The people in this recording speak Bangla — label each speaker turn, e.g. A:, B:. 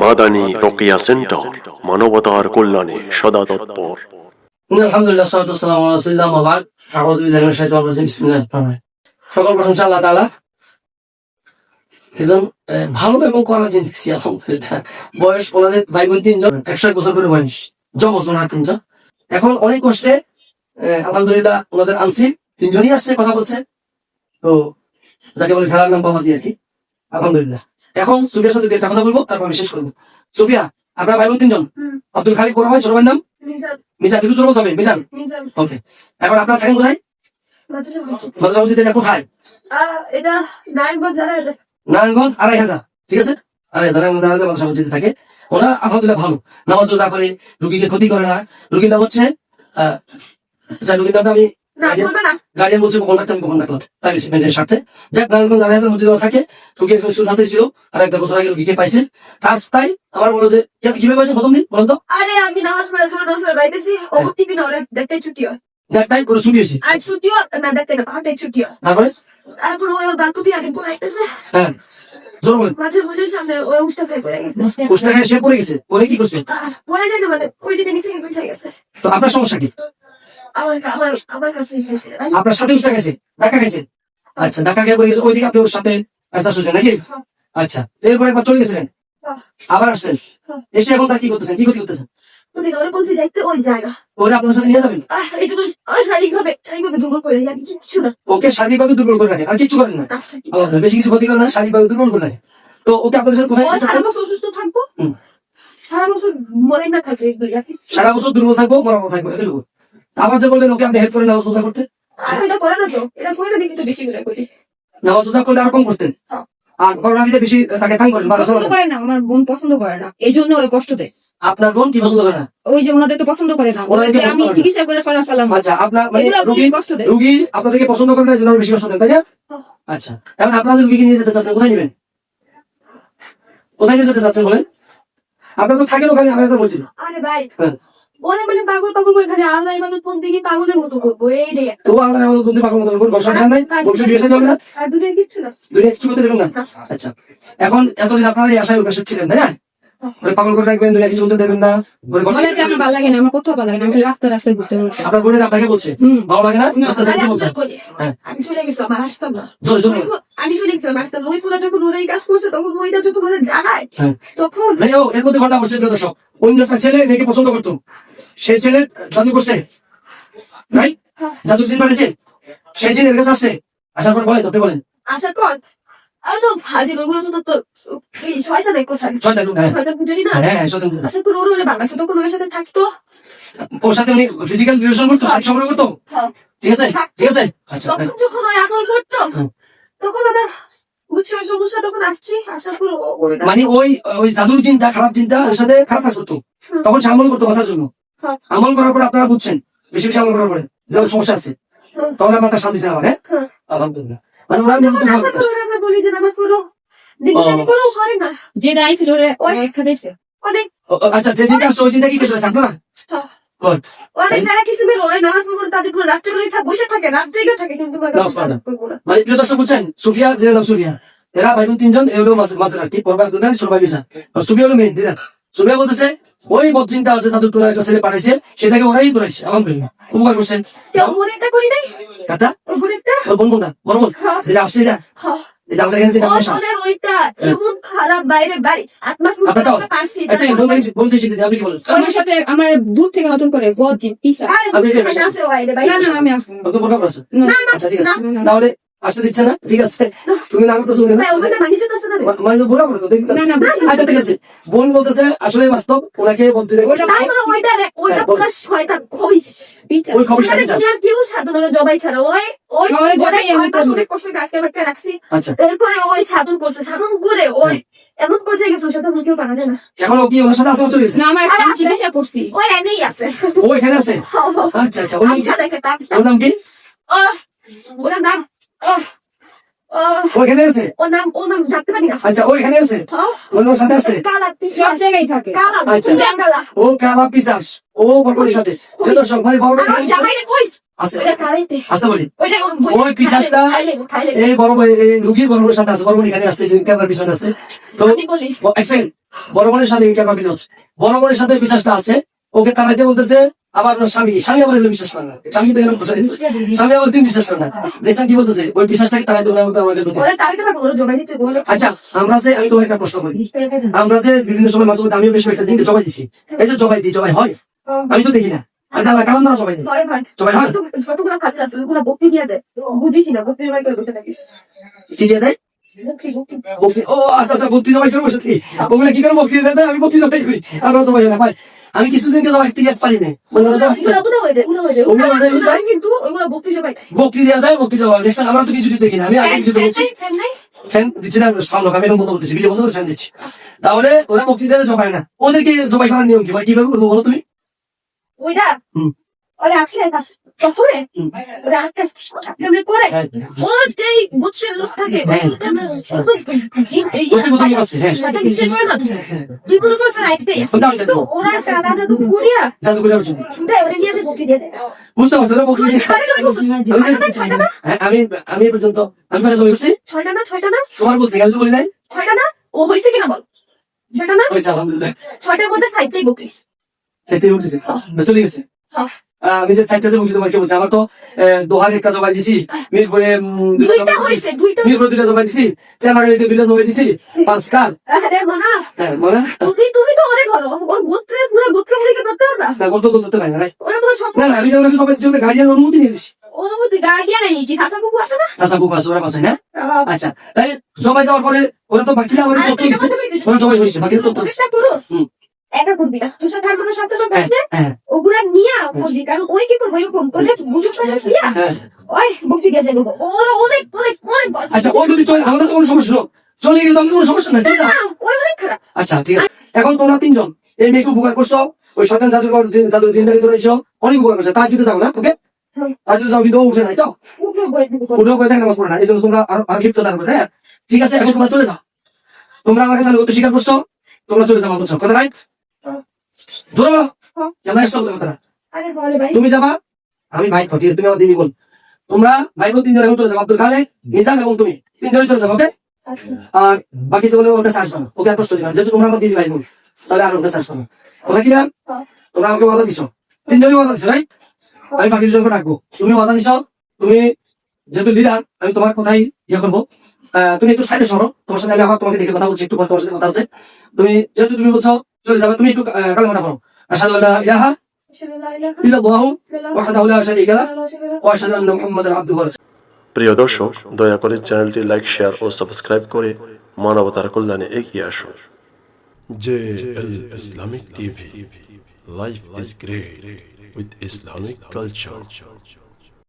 A: মাদানী রকিয়া সেন্টার, মানবতার কল্যাণে সদা তৎপর।
B: আলহামদুলিল্লাহ বাদ। আউযু বিল্লাহি মিনাশ শাইতানির রাজিম, বিসমিল্লাহির সকল প্রশংসা আল্লাহ তাআলা। ভালো এবং কড়া জিন দেখছি আলহামদুলিল্লাহ। বয়স ওনাদের ভাই বোন তিনজন, একশো এক বছর করে বয়স। জমজ ওনার তিনজন। এখন অনেক কষ্টে আলহামদুলিল্লাহ, ওনাদের আনছি তিনজনই আসছে, কথা বলছে। তো, যাকে বলে নাম বাবাজি আর কি। আলহামদুলিল্লাহ। এখন সুফিয়ার সাথে একটা কথা বলব তারপর আমি শেষ করব। সুফিয়া আপনার ভাই বোন তিনজন আব্দুল খালিক বড় ভাই ছোট ভাইয়ের নাম?
C: মিজান।
B: একটু চলে হবে মিজান। ওকে এখন আপনারা থাকেন কোথায়?
C: মাদ্রাসা মসজিদ
B: এটা কোথায়?
C: এটা নারায়ণগঞ্জ জানা এটা
B: নারায়ণগঞ্জ আড়াই হাজার ঠিক আছে? আড়াই হাজার নারায়ণগঞ্জ আড়াই হাজার মাদ্রাসা মসজিদে থাকে। ওরা আলহামদুলিল্লাহ ভালো। নামাজ রোজা করে রুগীকে ক্ষতি করে না। রুগীর নাম হচ্ছে আচ্ছা রুগীর নামটা আমি গার্ডিয়ান বলছে আমি তাই স্বার্থে। যাক নারায়ণগঞ্জ আড়াই হাজার মসজিদে থাকে একজন ছাত্রী ছিল আর একটা বছর আগে রুগীকে পাইছে। রাস্তায় আমার বলো যে কীভাবে পাইছে প্রথম দিন বলুন তো?
C: আরে আমি নামাজ পড়ে বাইতেছি ও টিভি না ওরা দেখতে ছুটি হয়।
B: একটাই করে ছুটিয়েছি
C: আজ ছুটি হয় না দেখতে না পাহাড়ে ছুটি হয়।
B: তারপরে?
C: তারপর ওই ওর বান্ধবী আগে পড়াইতেছে
B: হ্যাঁ।
C: মাঝের সামনে ওই উষ্টা খাই পড়ে গেছে।
B: পোস্টার সে পড়ে গেছে। পরে কি করছে?
C: মানে ওই নিচে গেছে।
B: তো আপনার সমস্যা কি? আপনার সাথে গেছে ধাক্কা গেছে আচ্ছা পড়ে গেছে। ওইদিকে আপনি ওর সাথে অ্যাডজাস্ট হয়েছেন নাকি? আচ্ছা এরপরে একবার চলে গেছিলেন?
C: হ্যাঁ।
B: আবার আসছেন?
C: হ্যাঁ।
B: এসে এখন তার কি করতেছেন? কি ক্ষতি করতেছেন? ওকে শারীরিকভাবে দুর্বল করে রাখে আর কিছু করেন না। বেশি কিছু ক্ষতি করে না শারীরিকভাবে দুর্বল করে রাখে তো ওকে আপনাদের সাথে কোথায়
C: সারা বছর অসুস্থ থাকব? সারা বছর মরে না থাকবে
B: সারা বছর দুর্বল থাকব মরানো থাকব আবার যে বললেন ওকে আপনি হেল্প করে নামাজ রোজা করতে?
C: আর এটা করে না তো। এটা করে না দেখি তো বেশি করে করি।
B: নামাজ রোজা করলে আর কম করতেন।
C: হ্যাঁ।
B: আর বেশি তাকে থাং করেন
D: পছন্দ করে না আমার বোন পছন্দ করে না। এই জন্য ওরা কষ্ট দেয়।
B: আপনার বোন কি পছন্দ করে না?
D: ওই যে ওনাদেরকে পছন্দ করে না। আমি। চিকিৎসা করে ফেলা ফেলাম।
B: আচ্ছা আপনার মানে রুগী
D: কষ্ট দেয়।
B: রুগী আপনাদেরকে পছন্দ করে না এই জন্য বেশি কষ্ট দেন তাই না? আচ্ছা এখন আপনাদের রুগীকে নিয়ে যেতে চাচ্ছেন কোথায় নেবেন? কোথায় নিয়ে যেতে চাচ্ছেন বলেন? আপনার তো থাকেন ওখানে আমি তো বলছি।
C: আরে ভাই
B: হ্যাঁ।
C: ওরা মানে পাগল পাগল করে খালি আল্লাহ ইবাদত কোন দিকে পাগলের মতো করব এই রে।
B: তো আল্লাহ আমাদের বন্ধু পাগল মতো নাই বিয়ে না
C: আর দুধের কিচ্ছু না।
B: দুনিয়া কিছু করতে দেবেন না? আচ্ছা। এখন এতদিন আপনারা এই আশায় উপস্থিত ছিলেন তাই না? ওরে পাগল করে রাখবেন দুনিয়া কিছু বলতে দেবেন না। ওরে
D: বলে যে আমার ভালো লাগে না আমার কোথাও ভালো লাগে না আমি রাস্তায় রাস্তায় ঘুরতে বলছি
B: আপনার বোনের আপনাকে বলছে? ভালো লাগে না? কি
C: আমি
B: বলছে। হ্যাঁ।
C: আমি চলে গেছিলাম আর আসতাম না। আমি চলে গেছিলাম আসতাম না। ওই ফুলা যখন ওরা এই কাজ করছে তখন ওইটা যখন ওদের জানায়
B: হ্যাঁ।
C: তখন
B: এর মধ্যে ঘটছে প্রিয় দর্শক। অন্য একটা ছেলে মেয়েকে পছন্দ করতো। সেই ছেলে জাদু করছে। রাইট জাদু জিন পাঠিয়েছে। সেই জিন এর কাছে আসছে। আসার পর বলেন আপনি বলেন।
C: আসার পর আমি তো ফাজিল ওগুলো তো তো এই শয়তানের কোথায়।
B: ছয়টা লোক হ্যাঁ।
C: শয়তান বুঝি না?
B: হ্যাঁ হ্যাঁ সত্যি
C: আসার পর ওর ওরে বাংলাদেশে তখন ওর সাথে থাকতো?
B: ওর সাথে উনি ফিজিক্যাল রিলেশন করতো শারীরিক সম্পর্ক করতো। ঠিক আছে ঠিক আছে। আচ্ছা
C: তখন যখন ওই আকল করতো। তখন আমরা বুঝছি ওই সমস্যা তখন আসছি আসার পর
B: মানে ওই ওই জাদুর চিন্তা খারাপ চিন্তা ওর সাথে খারাপ কাজ করতো। তখন সে আমল করতো বাঁচার জন্য। আমল করার পর আপনারা বুঝছেন বেশি বেশি আমল করার পরে যে সমস্যা আছে। তখন আপনার তার শান্তি আমার হ্যাঁ?
C: হ্যাঁ।
B: আলহামদুলিল্লাহ।
C: যে
D: দায়ী ছিল
C: অনেক।
B: আচ্ছা যে কি করতে।
C: অনেক যারা কিছু বের নামাজ পড়ব তাদের রাত্রে বসে থাকে রাত থাকে কিন্তু মানে
B: প্রিয় দর্শক বুঝছেন সুফিয়া যে নাম সুফিয়া এরা ভাই বোন তিনজন এগুলো মাঝে রাখি পরবা দুজন সুরবা বিসা সুফিয়া হলো মেন দিদা সুফিয়া বলতেছে ওই বদ চিন্তা আছে তাদের তোরা একটা ছেলে পাঠাইছে সেটাকে ওরাই করাইছে আলহামদুলিল্লাহ। উপকার করছেন।
C: করি নাই?
B: কাটা?
C: গরিবটা?
B: কোনটা
C: হ্যাঁ।
B: যেটা আসছে এটা
C: হ্যাঁ। আমরা
D: দূর থেকে নতুন করে
B: আচ্ছা। তাহলে আসতে দিচ্ছে না? ঠিক আছে। তুমি না করতেছো না?
C: ভাই, ওখানে মানি জুতো আছে না রে?
B: মানে তো বোরা করে তো দেখি
D: না, না,
B: আচ্ছা ঠিক আছে। বোন বলতেছে আসলে বাস্তব ওনাকে বলতে হ্যাঁ, ওই খবর
C: কেউ জবাই ছাড়া। ওই-। অনেক কষ্ট করে আটকে রাখছি।
B: আচ্ছা।
C: এরপরে ওই সাধন করছে সাধন করে ওই এমন পর্যায়ে গেছে ওর সাথে কেউ পারা যায় না।
B: এখন কি ওনার সাথে আসলে চলে গেছে?
D: না আমার আমি চিকিৎসা করছি।
C: ওই এনেই আছে।
B: ও এখানে আছে? আচ্ছা আচ্ছা ওর নাম কি
C: দেখে তার
B: ওর নাম
C: নাম
B: ও এখানে আছে?
C: ওর নাম ওর নাম জানতে পারি না।
B: আচ্ছা ও আছে?
C: হ্যাঁ?
B: ওর ওর সাথে আছে?
C: কালা
D: সব জায়গায় থাকে।
C: কালা
B: আচ্ছা। ও কালা পিসাস। ও বরবরের সাথে। আছে। বড় সাথে তো বড় বোনের সাথে বড় বোনের আছে। ওকে তারাইতে বলতেছে আবার ওর স্বামী স্বামী আবার এগুলো বিশ্বাস করে না। স্বামী তো এরকম বসে স্বামী তুমি বিশ্বাস করে না। দেখছেন কি বলতেছে? ওই বিশ্বাসটাকে
C: জমা দিতে
B: আচ্ছা আমরা যে আমি তোমার একটা প্রশ্ন করি। আমরা যে বিভিন্ন সময় মাঝে মধ্যে আমিও বেশ দিনকে জবাই দিছি। এই যে জবাই দিই জবাই হয়? আমি তো দেখি না।
C: হয়
B: হয়।
C: বসে
B: কি দিয়ে দেয়? ও আচ্ছা আচ্ছা করে বসে থাকি। ওগুলো কি করে দেয় আমি বক্তি জবাই করি। আমরা না ভাই আমি কিছুদিনকে জবাই গিয়ে পারি না মানে
C: যায় যায়।
B: যায়,
C: কিন্তু জমা
B: বক্তি দেওয়া দেয় বক্তি জবাই দেখছেন আমরা তো কিছু দেখি না। আমি আগে কিছু বলছি
C: ফ্যান
B: দিচ্ছি না সামনে আমি এখন বন্ধ করতেছি ভিডিও বন্ধ করে ফ্যান দিচ্ছি। তাহলে ওরা বকরি দেওয়া জবাই না। ওদেরকে জবাই করার নিয়ম কি? ভাই কীভাবে করব বলো তুমি?
C: ওইটা। ওরা আসলে পরে
B: হ্যাঁ।
C: ওর যেই লোক থাকে
B: হ্যাঁ। হ্যাঁ।
C: ওরা দাদা দাদু
B: বুঝতে পারছ হ্যাঁ, আমি আমি পর্যন্ত আমি কয়টা জমি করছি?
C: ছয়টা না ছয়টা না?
B: তোমার বলছি আমি বলি নাই?
C: ছয়টা না? ও হয়েছে কিনা বল? ছয়টা না? ছয়টার মধ্যে সাইডটাই বকরি
B: চাইতে বলতেছি চলে গেছে।
C: হ্যাঁ।
B: যে চাইতে বলছি তোমাকে বলছি আমার তো দোহার একটা জমা দিছি মিরপুরে মিরপুরে দুইটা জমা দিছি চেনাগাড়িতে দুইটা জমা দিছি পাঁচ হ্যাঁ
C: তুমি তুমি তো ওরে ধরো ওর গোত্রে পুরো গোত্র মুড়িকে ধরতে পারবা?
B: না করতে তো ধরতে পারি না রাইট?
C: তো সব
B: না না আমি সবাই জন্য গাড়িয়ান অনুমতি নিয়ে দিছি।
C: ওর মধ্যে গার্ডিয়ান নেই কি শাসা কুকু আছে না?
B: চাষা বুক আছে ওরা পাশে না আচ্ছা তাই জমাই দেওয়ার পরে ওরা তো বাকিরা। ওরা জমাই হয়েছে বাকিরা
C: তুই
B: তথ্য দিছে
C: প্রতিষ্ঠা করস
B: হুম।
C: একা করবি না। তুই সাথে আর কোনো সাথে লোক থাকলে ওগুলা নিয়া করবি। কারণ ওই কি করব? এরকম তোদের বুঝুক না দিয়া ওই বক্তি দিয়ে যাব ওরা অনেক অনেক অনেক বড়।
B: আচ্ছা ওই যদি চলে আমাদের তো কোনো সমস্যা হলো চলে গেলে তো আমাদের কোনো সমস্যা নাই তাই না?
C: না, ওই অনেক খারাপ।
B: আচ্ছা ঠিক আছে। এখন তোমরা তিনজন এই মেয়েকে উপকার করছ ওই শয়তান জাদু জিন্দারি অনেক উপকার করছ। তার যদি যাও না ওকে? তার যদি যাও কিন্তু উঠে নাই তো? উঠেও করে থাকে নামাজ পড়ে না। এই জন্য তোমরা আরও থাকবে হ্যাঁ? ঠিক আছে এখন তোমরা চলে যাও। তোমরা আমার কাছে স্বীকার করছ। তোমরা চলে যাও কথা রাইট। ধরো।
C: হ্যাঁ।
B: কেমন আসছো কথা। তুমি যাবা আমি ভাই আছে তুমি আমার দিদি বল তোমরা ভাই বোন তিনজন এখন চলে যাব। আব্দুল খালেক নিজাম এবং তুমি। তিনজনই চলে যাব ওকে?
C: আচ্ছা।
B: আর বাকি জীবনে ওর কাছে আসবে না ওকে আর কষ্ট দিবে যেহেতু তোমরা আমার দিদি ভাই বোন তাহলে আর ওর কাছে আসবে কথা কি না?
C: হ্যাঁ।
B: তোমরা আমাকে ওয়াদা দিছো। তিনজনই ওয়াদা দিছো রাইট আমি বাকি দুজনকে ডাকবো। তুমি ওয়াদা দিছো তুমি যেহেতু লিডার আমি তোমার কথাই ইয়ে করব। তুমি একটু সাইডে সরো। তোমার সাথে আমি আবার তোমাকে দেখে কথা বলছি একটু তোমার সাথে কথা আছে। তুমি যেহেতু তুমি বলছো চলে যাবে তুমি একটু কালমাটা করো আশহাদু আল্লা ইলাহা ইল্লাল্লাহু ওয়াহদাহু লা শারীকা লাহু ওয়া আশহাদু আন্না মুহাম্মাদান আবদুহু ওয়া
A: প্রিয় দর্শক দয়া করে চ্যানেলটি লাইক শেয়ার ও সাবস্ক্রাইব করে মানবতার কল্যাণে এগিয়ে আসুন
E: JL Islamic TV. Life is great with Islamic culture.